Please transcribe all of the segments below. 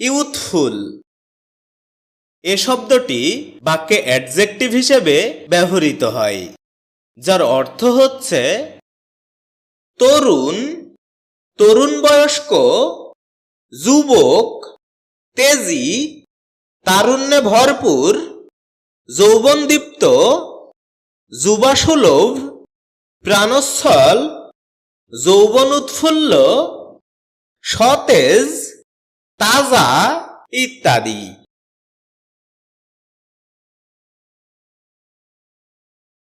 Youthful. এ শব্দটি বাক্যে adjective হিসেবে ব্যবহৃত হয়, যার অর্থ হচ্ছে, তরুণ তরুণ বয়স্ক, যুবক, তেজি, তারুণ্যে ভরপুর, যৌবনদীপ্ত, যুবাসুলভ প্রাণস্থল যৌবন উৎফুল্ল, সতেজ তাজা ইত্যাদি।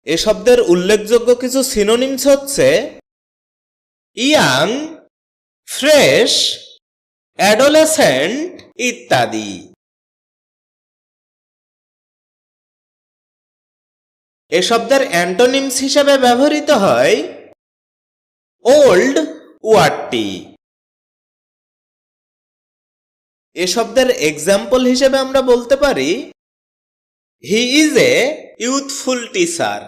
এ শব্দের উল্লেখযোগ্য কিছু সিনোনিমস হচ্ছে ইয়াং, ফ্রেশ, অ্যাডোলেসেন্ট ইত্যাদি। এ শব্দের অ্যান্টোনিমস হিসেবে ব্যবহৃত হয় ওল্ড ওয়ার্ডটি। এ শব্দের এক্সাম্পল হিসেবে আমরা বলতে পারি he is a youthful teacher